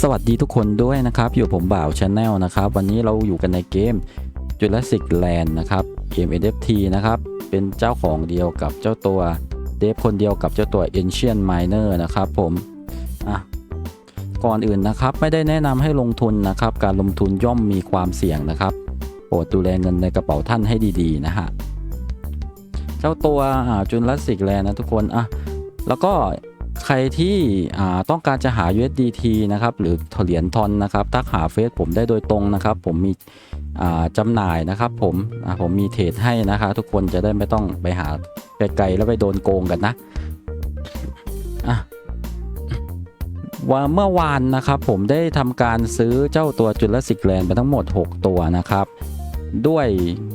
สวัสดีทุกคนด้วยนะครับ อยู่ผมบ่าวชาแนลนะครับ วันนี้เราอยู่กันในเกม Jurassic Land นะครับ เกม NFT นะครับ เป็นเจ้าของเดียวกับเจ้าตัวเดฟคนเดียวกับเจ้าตัว Ancient Miner นะครับผม อะ ก่อนอื่นนะครับ ไม่ได้แนะนำให้ลงทุนนะครับ การลงทุนย่อมมีความเสี่ยงนะครับโปรดดูแลเงินในกระเป๋าท่านให้ดีๆนะฮะ เจ้าตัวอ่า Jurassic Land นะทุกคน อะ แล้วก็ ใครที่ต้องการจะหา USDT นะครับหรือเหรียญทอนนะครับทักหาเฟซผมได้โดยตรงนะครับ ผมมีจำหน่ายนะครับ ผมผมมีเทรดให้นะคะทุกคนจะได้ไม่ต้องไปหาไกลๆแล้วไปโดนโกงกันนะว่าเมื่อวานนะครับผมได้ทำการซื้อเจ้าตัว Jurassic Land ไปทั้งหมด 6 ตัวนะครับ ด้วย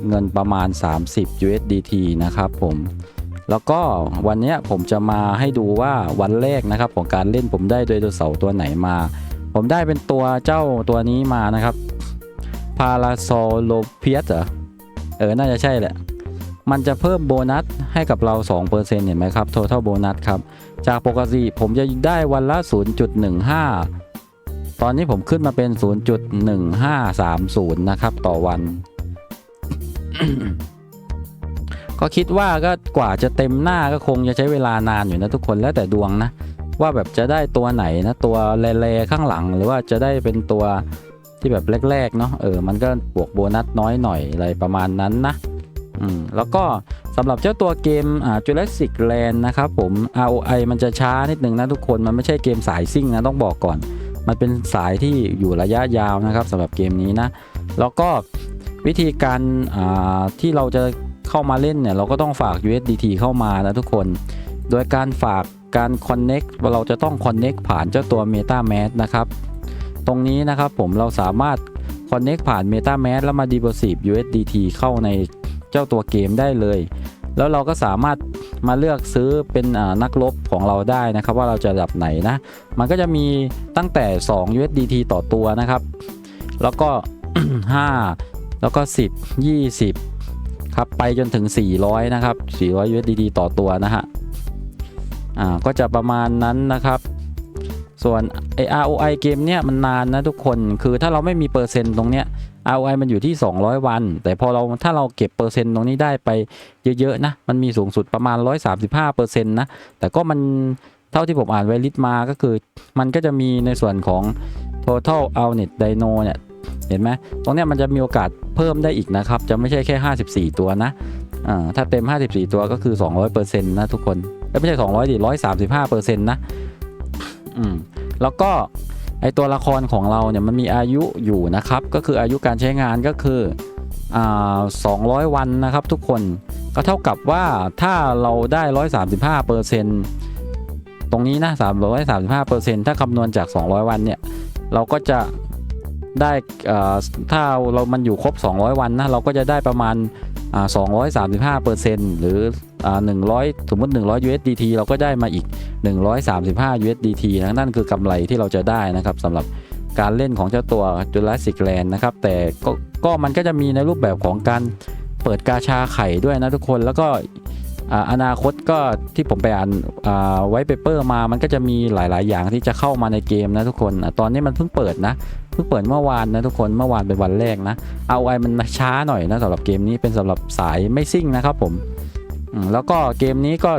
เงินประมาณ 30 USDT นะครับผม แล้วก็วันนี้ผมจะมาให้ดูว่าวันแรกนะครับของการเล่นผมได้โดยตัวเสาร์ตัวไหนมา ผมได้เป็นตัวเจ้าตัวนี้มานะครับพาราโซโลเพียสเหรอเออ น่าจะใช่แหละ มันจะเพิ่มโบนัสให้กับเรา 2%เห็นไหมครับ total โบนัสครับ จากปกติผมจะได้วันละ 0.15 ตอนนี้ผมขึ้นมาเป็น 0.1530 นะครับ ต่อวัน ก็คิดว่าก็กว่าจะเต็มหน้าก็คงจะใช้เวลานานอยู่นะทุกคนแล้วแต่ดวงนะ ว่าแบบจะได้ตัวไหนนะตัวแร่ๆข้างหลัง หรือว่าจะได้เป็นตัวที่แบบแรกๆเนาะเออมันก็บวกโบนัสน้อยหน่อยอะไรประมาณนั้นนะอืมแล้วก็สำหรับเจ้าตัวเกมอ่า Jurassic Land นะครับผม ROI มันจะช้านิดนึงนะทุกคนมันไม่ใช่เกมสายซิ่งนะต้องบอกก่อน มันเป็นสายที่อยู่ระยะยาวนะครับสำหรับเกมนี้นะ แล้วก็วิธีการอ่าที่เราจะ เข้ามาเล่นเนี่ยเราก็ต้องฝาก USDT เข้ามานะทุกคน โดยการฝากการ Connect เราจะต้อง Connect ผ่านเจ้าตัว MetaMask นะครับ ตรงนี้นะครับผมเราสามารถ Connect ผ่าน MetaMask แล้วมา Deposit USDT เข้าในเจ้าตัวเกมได้เลย แล้วเราก็สามารถมาเลือกซื้อเป็นนักรบของเราได้นะครับว่าเราจะระดับไหนนะ มันก็จะมีตั้งแต่ 2 USDT ต่อตัวนะครับ แล้วก็ 5 แล้วก็ 10 20 ครับไปจนถึง 400 นะครับ 400 USDT ต่อตัวนะฮะอ่าก็จะประมาณนั้นนะครับ ส่วนไอ ROI เกมเนี้ยมันนานนะทุกคนคือถ้าเราไม่มีเปอร์เซ็นต์ตรงเนี้ย ROI มันอยู่ที่ 200 วัน แต่พอเราถ้าเราเก็บเปอร์เซ็นต์ตรงนี้ได้ไปเยอะๆนะมันมีสูงสุดประมาณ 135เปอร์เซ็นต์นะแต่ก็มันเท่าที่ผมอ่านไวลิสมาก็คือ มันก็จะมีในส่วนของ total outnet dino เนี่ยเห็นไหมตรงเนี้ยมันจะมีโอกาส เพิ่มได้อีกนะครับ จะไม่ใช่แค่ 54 ตัวนะถ้าเต็ม 54 ตัวก็คือ 200%นะทุกคนไม่ใช่ 200ดิ135%นะอืมแล้วก็ไอตัวละครของเราเนี่ยมันมีอายุอยู่นะครับ ก็คืออายุการใช้งานก็คืออ่า200 วันนะครับทุกคนก็เท่ากับว่าถ้าเราได้ 135เปอร์เซ็นต์ตรงนี้นะ335เปอร์เซ็นต์ถ้าคำนวณจาก 200 วันเนี่ย เราก็จะ ได้ถ้าเรามันอยู่ครบ 200 วันนะเราก็จะได้ประมาณอ่า235เปอร์เซ็นต์หรืออ่า100 สมมติ 100 USDT เราก็ได้มาอีก 135 USDT นะนั่นคือกำไรที่เราจะได้นะครับสำหรับการเล่นของเจ้าตัว Jurassic Land นะครับ แต่ก็ก็มันก็จะมีในรูปแบบของการเปิดกาชาไข่ด้วยนะทุกคนแล้วก็ อนาคตก็ที่ผมไปอ่านไว้เปเปอร์มามันก็จะมีหลาย ๆ อย่างที่จะเข้ามาในเกมนะทุกคน ตอนนี้มันเพิ่งเปิดนะ เพิ่งเปิดเมื่อวานนะทุกคน เมื่อวานเป็นวันแรกนะ ROI มันช้าหน่อยนะสำหรับเกมนี้เป็นสำหรับสายไม่ซิ่งนะครับผม แล้วก็เกมนี้ก็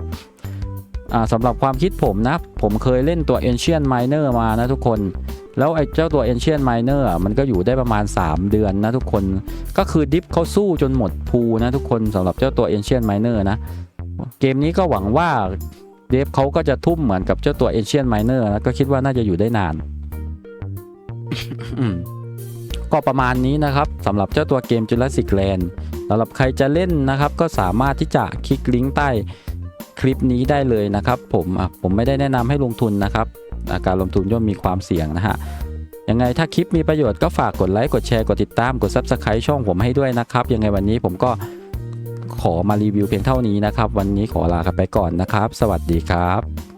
อ่าสำหรับความคิดผมนะ ผมเคยเล่นตัว Ancient Miner มานะทุกคน แล้วไอ้เจ้าตัว Ancient Miner อะมันก็อยู่ได้ประมาณ 3 เดือนนะทุกคน ก็คือดิฟเขาสู้จนหมดพูนะทุกคนสำหรับเจ้าตัว Ancient Miner นะ เกมนี้ก็หวังว่าเดฟเขาก็จะทุ่มเหมือนกับเจ้าตัว Ancient Miner นะก็คิดว่าน่าจะอยู่ได้นานก็ประมาณนี้นะครับสำหรับเจ้าตัวเกม Jurassic Land สำหรับใครจะเล่นนะครับ ก็สามารถที่จะคลิกลิงก์ใต้คลิปนี้ได้เลยนะครับ ผมผมไม่ได้แนะนำให้ลงทุนนะครับการลงทุนย่อมมีความเสี่ยงนะฮะยังไงถ้าคลิปมีประโยชน์ก็ฝากกดไลค์กดแชร์กดติดตามกด Subscribe ช่องผมให้ด้วยนะครับ ยังไงวันนี้ผมก็ ขอมารีวิวเพียงเท่านี้นะครับ วันนี้ขอลากันไปก่อนนะครับ สวัสดีครับ